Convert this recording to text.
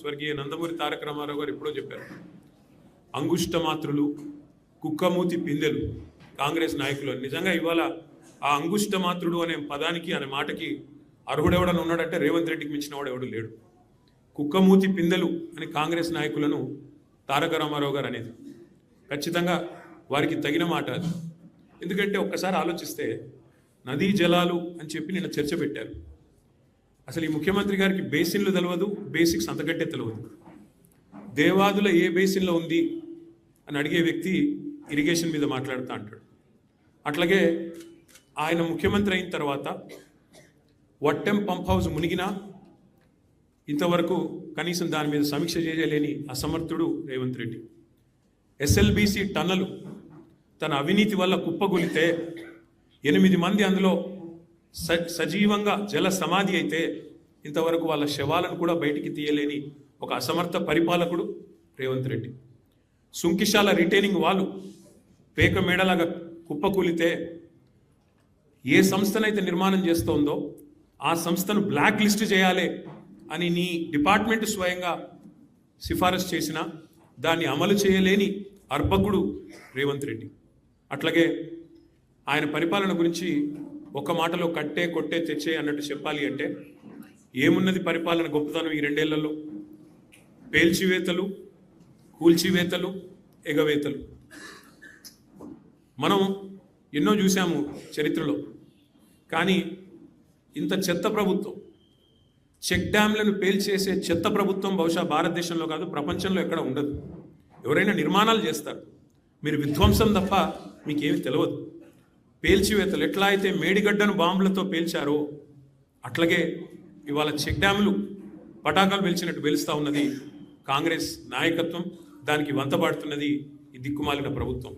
స్వర్గీయ నందమూరి తారక రామారావు గారు ఎప్పుడో చెప్పారు. అంగుష్ట మాత్రులు కుక్కమూతి పిందెలు కాంగ్రెస్ నాయకులు అని. నిజంగా ఇవాళ ఆ అంగుష్ట మాత్రుడు అనే పదానికి అనే మాటకి అర్హుడెవడని ఉన్నాడంటే రేవంత్ రెడ్డికి మించిన వాడు ఎవడు లేడు. కుక్కమూతి పిందెలు అని కాంగ్రెస్ నాయకులను తారక రామారావు గారు అనేది. ఖచ్చితంగా వారికి తగిన మాట అది. ఎందుకంటే ఒక్కసారి ఆలోచిస్తే నదీ జలాలు అని చెప్పి నిన్న చర్చ పెట్టారు. అసలు ఈ ముఖ్యమంత్రి గారికి బేసిన్లు తెలియదు బేసిక్స్ అంతకంటే తెలియదు దేవాదుల ఏ బేసిన్లో ఉంది అని అడిగే వ్యక్తి ఇరిగేషన్ మీద మాట్లాడుతూ అంటాడు. అట్లాగే ఆయన ముఖ్యమంత్రి అయిన తర్వాత వట్టెం పంప్ హౌస్ మునిగినా ఇంతవరకు కనీసం దాని మీద సమీక్ష చేయలేని అసమర్థుడు రేవంత్ రెడ్డి. ఎస్ఎల్బిసి టన్నలు తన అవినీతి వల్ల కుప్పగొలితే ఎనిమిది మంది అందులో సజీవంగా జల సమాధి అయితే ఇంతవరకు వాళ్ళ శవాలను కూడా బయటికి తీయలేని ఒక అసమర్థ పరిపాలకుడు రేవంత్ రెడ్డి. సుంకిశాల రిటైనింగ్ వాళ్ళు పేక మేడలాగా కుప్పకూలితే ఏ సంస్థనైతే నిర్మాణం చేస్తోందో ఆ సంస్థను బ్లాక్ లిస్ట్ చేయాలి అని నీ డిపార్ట్మెంట్ స్వయంగా సిఫారసు చేసిన దాన్ని అమలు చేయలేని అర్భకుడు రేవంత్ రెడ్డి. అట్లాగే ఆయన పరిపాలన గురించి ఒక మాటలో కట్టే కొట్టే తెచ్చే అన్నట్టు చెప్పాలి అంటే ఏమున్నది పరిపాలన గొప్పతనం ఈ రెండేళ్ళలో? పేల్చివేతలు కూల్చివేతలు ఎగవేతలు. మనం ఎన్నో చూసాము చరిత్రలో. కానీ ఇంత చెత్త ప్రభుత్వం చెక్ డ్యాంలను పేల్చేసే చెత్త ప్రభుత్వం బహుశా భారతదేశంలో కాదు ప్రపంచంలో ఎక్కడ ఉండదు. ఎవరైనా నిర్మాణాలు చేస్తారు. మీరు విధ్వంసం తప్ప మీకేమి తెలియదు పేల్చివేతలు. ఎట్లా అయితే మేడిగడ్డను బాంబులతో పేల్చారో అట్లాగే ఇవాళ చెక్ డ్యాములు పటాకాలు పేల్చినట్టు పేలుస్తూ ఉన్నది కాంగ్రెస్ నాయకత్వం. దానికి వంతబాడుతున్నది ఈ దిక్కుమాలిన ప్రభుత్వం.